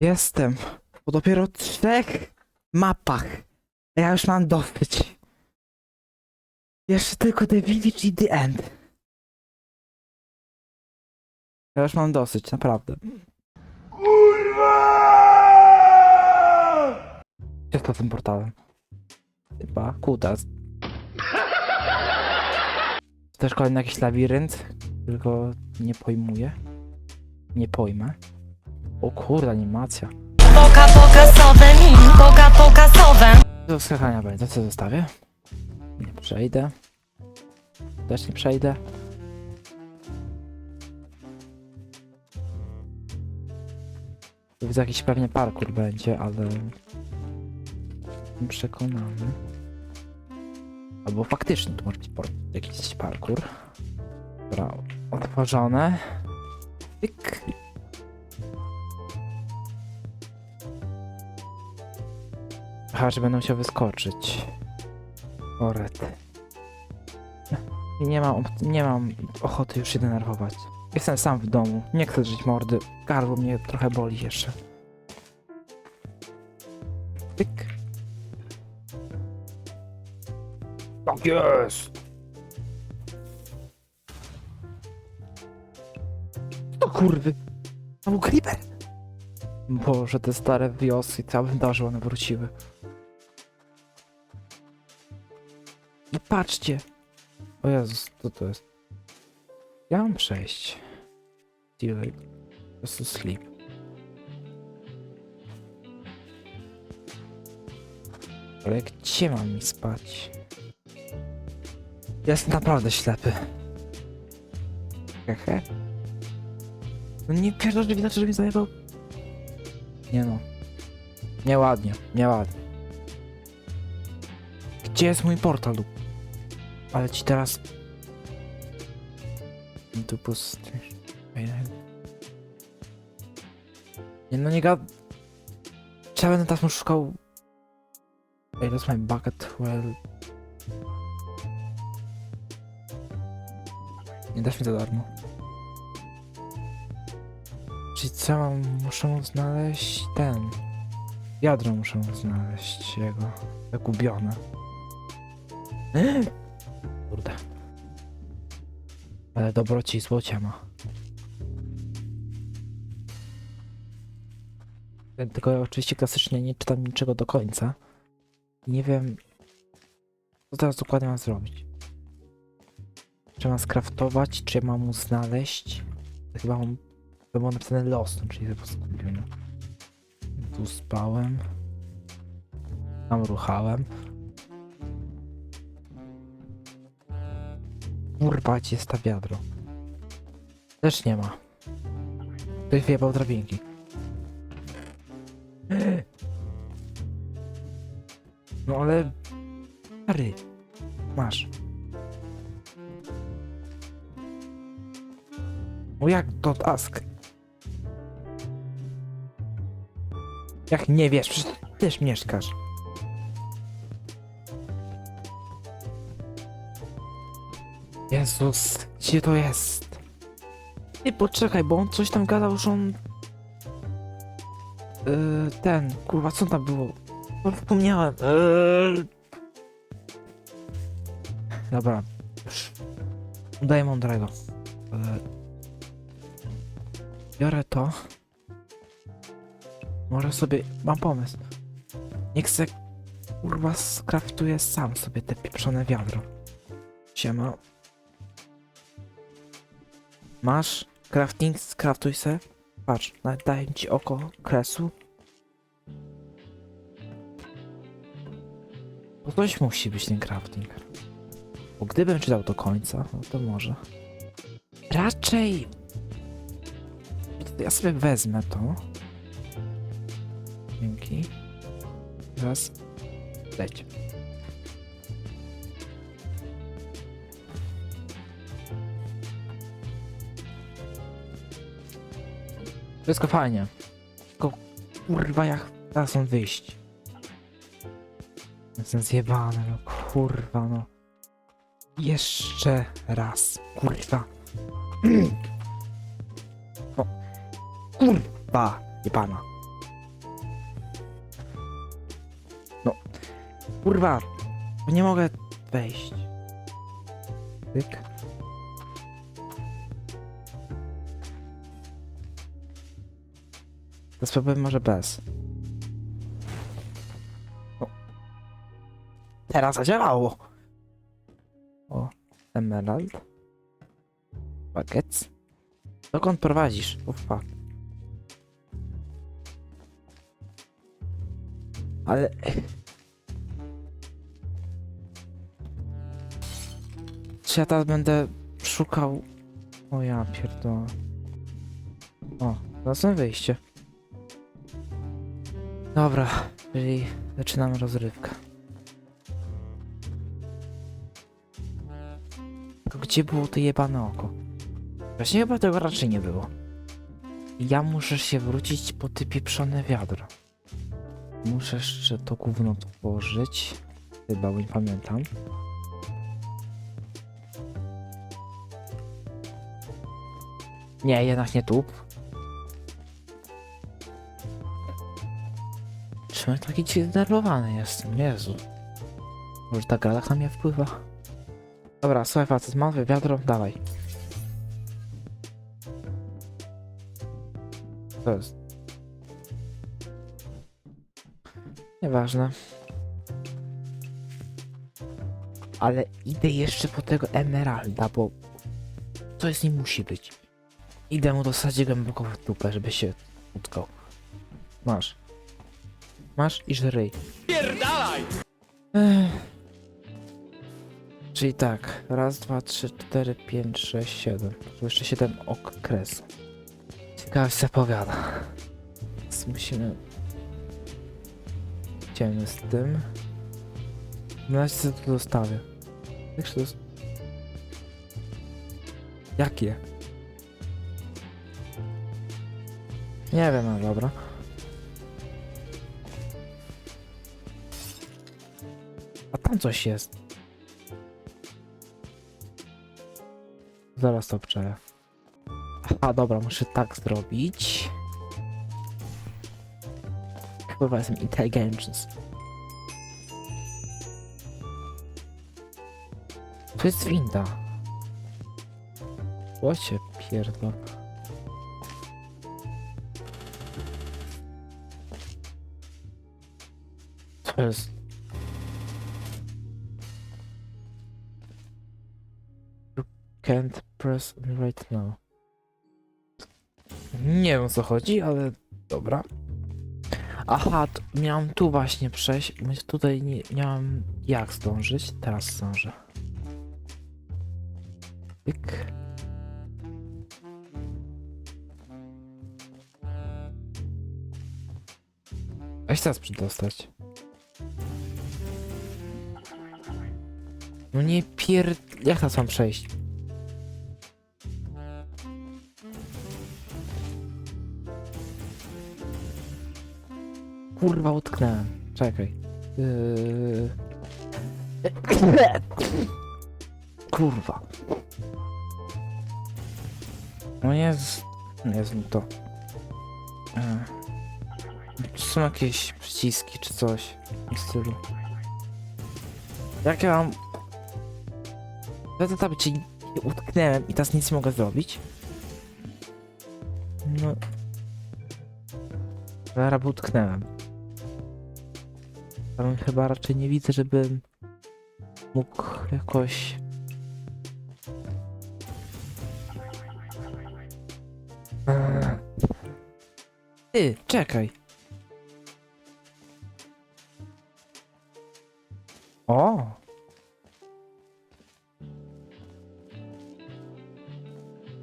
Jestem. Po dopiero trzech mapach. A Ja już mam dosyć. Jeszcze tylko The Village i The End. Ja już mam dosyć, naprawdę. Co jest to tym portalem? Chyba kutas. Też kolejny jakiś labirynt, tylko nie pojmuję. Nie pojmę. O kurde, animacja. Poka pokasowe, mm, poka pokasowe. Do skakania będzie, co zostawię? Nie przejdę. Też nie przejdę. Widzę jakiś pewnie parkour będzie, ale... Jestem przekonany. Albo faktycznie tu może być jakiś parkour. Dobra, otworzone. Pyk. Aha, że będę musiał wyskoczyć. Oret. I nie mam, nie mam ochoty już się denerwować. Jestem sam w domu. Nie chcę żyć mordy. Gardło mnie trochę boli jeszcze. Pyk. Tak jest! To kurwy! To był creeper! Boże, te stare wioski, całe wydarzyło, one wróciły. I patrzcie! O Jezus, co to jest? Ja mam przejść. Delay. Prostu sleep. Ale gdzie mam mi spać? Jestem naprawdę ślepy. Hehe. No nie pierdol, że widać, że mi zajebał. Nie no. Nieładnie, nieładnie. Gdzie jest mój portal? Ale ci teraz... Tu pusty. Nie no, nie gad... Czy ja będę teraz szukał... Ej, that's my bucket well... Nie dasz mi za darmo. Czyli co mam? Muszę znaleźć ten... Wiadro muszę znaleźć jego. Zagubione. Kurde. Ale dobroci złocia ma. Tylko ja oczywiście klasycznie nie czytam niczego do końca. I Nie wiem, co teraz dokładnie mam zrobić. Czy mam skraftować, czy mam mu znaleźć? Chyba mam, chyba mam napisane los, czyli po prostu no. Tu spałem. Tam ruchałem. Kurwa, gdzie jest ta wiadro? Też nie ma. Ktoś wyjebał drabinki. No ale... Stary. Masz. No jak to task? Jak nie wiesz, przecież też mieszkasz. Jezus, gdzie to jest? Nie poczekaj, bo on coś tam gadał, że on... Yy, ten, kurwa, co tam było? No, Zapomniałem. Yy... Dobra. Już. Udaję mądrego. Yy... Biorę to. Może sobie... Mam pomysł. Niech se... Kurwa, skraftuję sam sobie te pieprzone wiadro. Siema. Masz crafting, skraftuj se. Patrz, daję ci oko kresu. Bo coś musi być ten crafting. Bo gdybym czytał do końca, no to może. Raczej... Ja sobie wezmę to. Dzięki. Teraz leć. Wszystko fajnie. Tylko kurwa jak teraz mam wyjść. Jestem zjebany, no kurwa no. Jeszcze raz, kurwa. No, kurwa, jebana. No, kurwa, nie mogę wejść. Tyk. To spróbujmy może bez. O. Teraz zadziałało! O, emerald. Bagiec. Dokąd prowadzisz? Fuck. Ale... Czy ja teraz będę szukał... O ja pierdolę. O, znalazłem wyjście. Dobra, czyli zaczynamy rozrywkę. Gdzie było to jebane oko? Właśnie chyba tego raczej nie było. Ja muszę się wrócić po ty pieprzone wiadro. Muszę jeszcze to gówno tworzyć. Chyba, nie pamiętam. Nie, jednak nie tu. Czemu ja taki zdenerwowany jestem? Jezu. Może ta gra tak na mnie wpływa? Dobra, słuchaj facet, mam wiadro, dawaj. To jest. Nieważne. Ale idę jeszcze po tego emeralda, bo coś z nim musi być. Idę mu dosadzić głęboko w dupę, żeby się utkał. Masz. Masz i żryj. Pierdalaj! Ech. Czyli tak, raz, dwa, trzy, cztery, pięć, sześć, siedem. Tu jeszcze siedem okresu. Ciekawe się zapowiada. Więc musimy... Idziemy z tym. Na razie co tu dostawię. Jak się dost... Jakie? Nie wiem, ale dobra. Tam coś jest. Zaraz to obczaję. Aha, dobra, muszę tak zrobić. Chyba jestem intelligence. To jest winda. Łocie pierdol. To jest... Can't press right now. Nie wiem o co chodzi, ale dobra. Aha, miałem tu właśnie przejść. Tutaj nie, mam jak zdążyć. Teraz zdążę. Pyk. A się teraz przedostać. No nie pier... Jak teraz mam przejść? Kurwa, utknąłem. Czekaj. Yy... Kurwa. No jest... Jest mi to. Yy. Są jakieś przyciski czy coś w stylu? Jak ja mam... Ja to tam ci utknęłem i teraz nic nie mogę zrobić. No... Zaraz utknęłem. Ale chyba raczej nie widzę, żebym mógł jakoś... Eee. Ty, czekaj. O!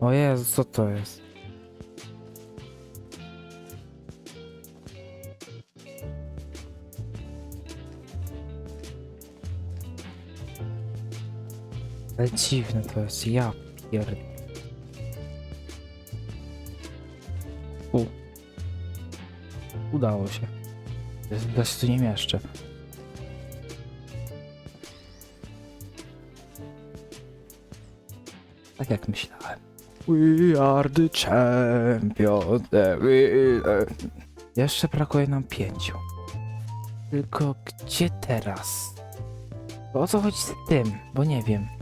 O Jezu, co to jest? Ale dziwne to jest, ja pierd... U. Udało się. Ja się tu nie mieszczę. Tak jak myślałem. We are the champions. We. Jeszcze brakuje nam pięciu. Tylko gdzie teraz? O co chodzi z tym? Bo nie wiem.